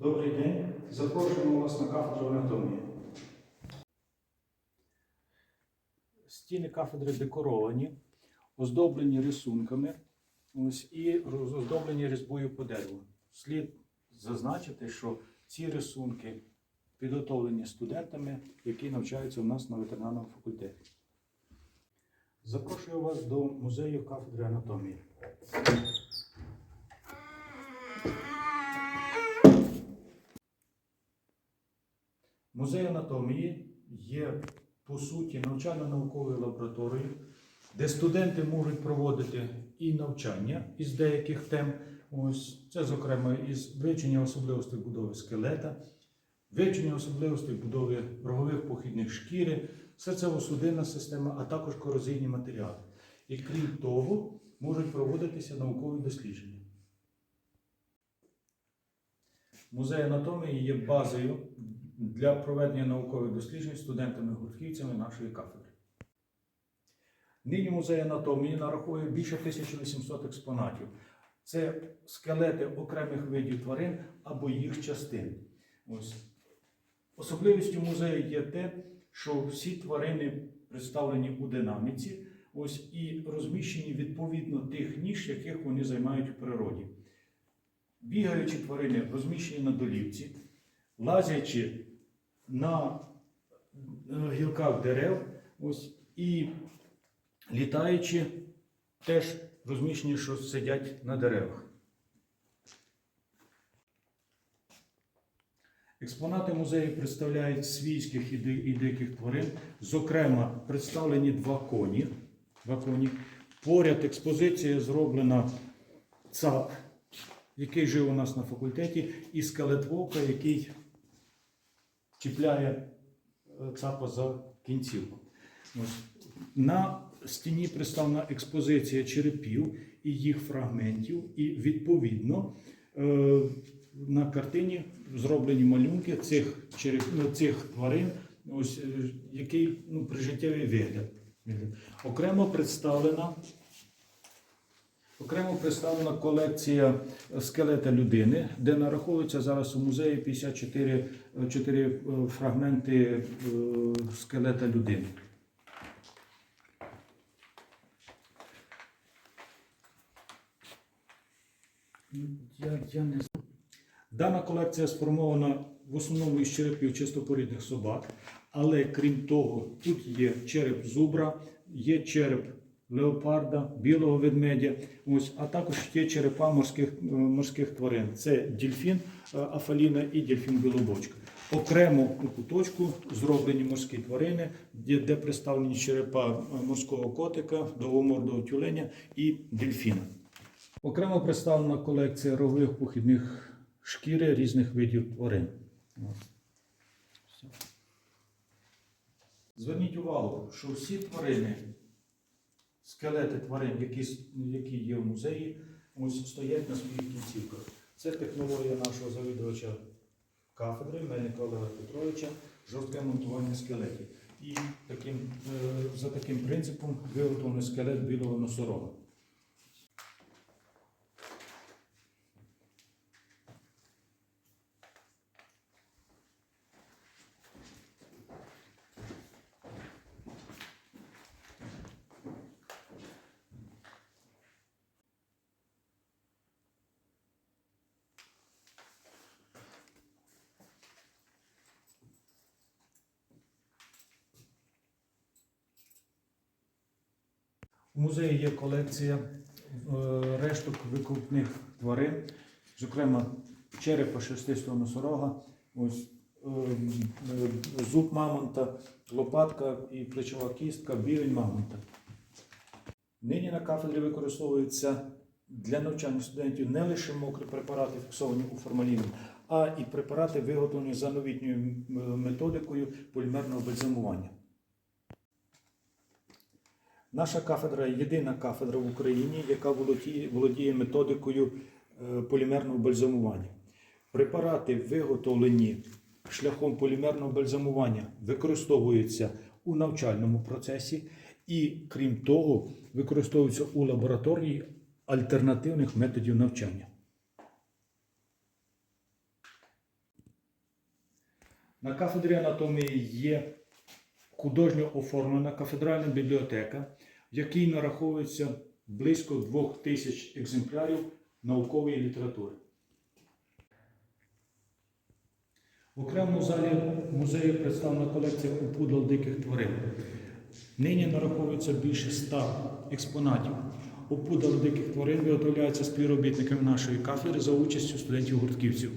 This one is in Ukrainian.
Добрий день. Запрошуємо вас на кафедру анатомії. Стіни кафедри декоровані, оздоблені рисунками ось, і оздоблені різьбою по дереву. Слід зазначити, що ці рисунки підготовлені студентами, які навчаються у нас на ветеринарному факультеті. Запрошую вас до музею кафедри анатомії. Музей анатомії є, по суті, навчально-науковою лабораторією, де студенти можуть проводити і навчання із деяких тем. Ось це, зокрема, із вивчення особливостей будови скелета, вивчення особливостей будови рогових похідних шкіри, серцево-судинна система, а також корозійні матеріали. І крім того, можуть проводитися наукові дослідження. Музей анатомії є базою для проведення наукових досліджень студентами-гуртківцями нашої кафедри. Нині музей анатомії нараховує більше 1800 експонатів. Це скелети окремих видів тварин або їх частин. Ось. Особливістю музею є те, що всі тварини представлені у динаміці ось, і розміщені відповідно тих ніж, яких вони займають у природі. Бігаючі тварини розміщені на долівці, лазячи на гілках дерев, ось, і літаючи, теж розміщені, що сидять на деревах. Експонати музею представляють свійських і диких тварин. Зокрема, представлені два коні. Два коні. Поряд експозиція зроблена цап, який жив у нас на факультеті, і скелет вовка, який чіпляє е, цапа за кінцівку. Ось. На стіні представлена експозиція черепів і їх фрагментів, і відповідно е, на картині зроблені малюнки цих, череп, ну, цих тварин, ось, е, який ну, прижиттєвий вигляд. Окремо представлена. Окремо представлена колекція скелета людини, де нараховується зараз у музеї 54 е, чотири, е, фрагменти е, скелета людини. Я, я не знаю. Дана колекція сформована в основному із черепів чистопорідних собак, але крім того, тут є череп зубра, є череп леопарда, білого ведмедя, ось, а також є черепа морських, е, морських тварин. Це дельфін е, Афаліна і дельфін Білобочка. Окремо у куточку зроблені морські тварини, де, де представлені черепа е, морського котика, довгомордого тюленя і дельфіна. Окремо представлена колекція рогових похідних шкіри різних видів тварин. Зверніть увагу, що всі тварини, скелети тварин, які, які є в музеї, ось стоять на своїх кінцівках. Це технологія нашого завідувача кафедри Мельника Олега Петровича, жорстке монтування скелетів. І таким, е, за таким принципом виготовлений скелет білого носорога. У музеї є колекція е, решток викупних тварин, зокрема черепа шерстистого носорога, ось, е, е, зуб мамонта, лопатка і плечова кістка, бівень мамонта. Нині на кафедрі використовуються для навчання студентів не лише мокрі препарати, фіксовані у формаліні, а і препарати, виготовлені за новітньою методикою полімерного бальзамування. Наша кафедра єдина кафедра в Україні, яка володіє, методикою е, полімерного бальзамування. Препарати, виготовлені шляхом полімерного бальзамування, використовуються у навчальному процесі і, крім того, використовуються у лабораторії альтернативних методів навчання. На кафедрі анатомії є художньо оформлена кафедральна бібліотека, якій нараховується близько двох тисяч екземплярів наукової літератури. В окремому залі музею представлена колекція опудал диких тварин. Нині нараховується більше ста експонатів. Опудал диких тварин виготовляється співробітниками нашої кафедри за участю студентів-гуртківців.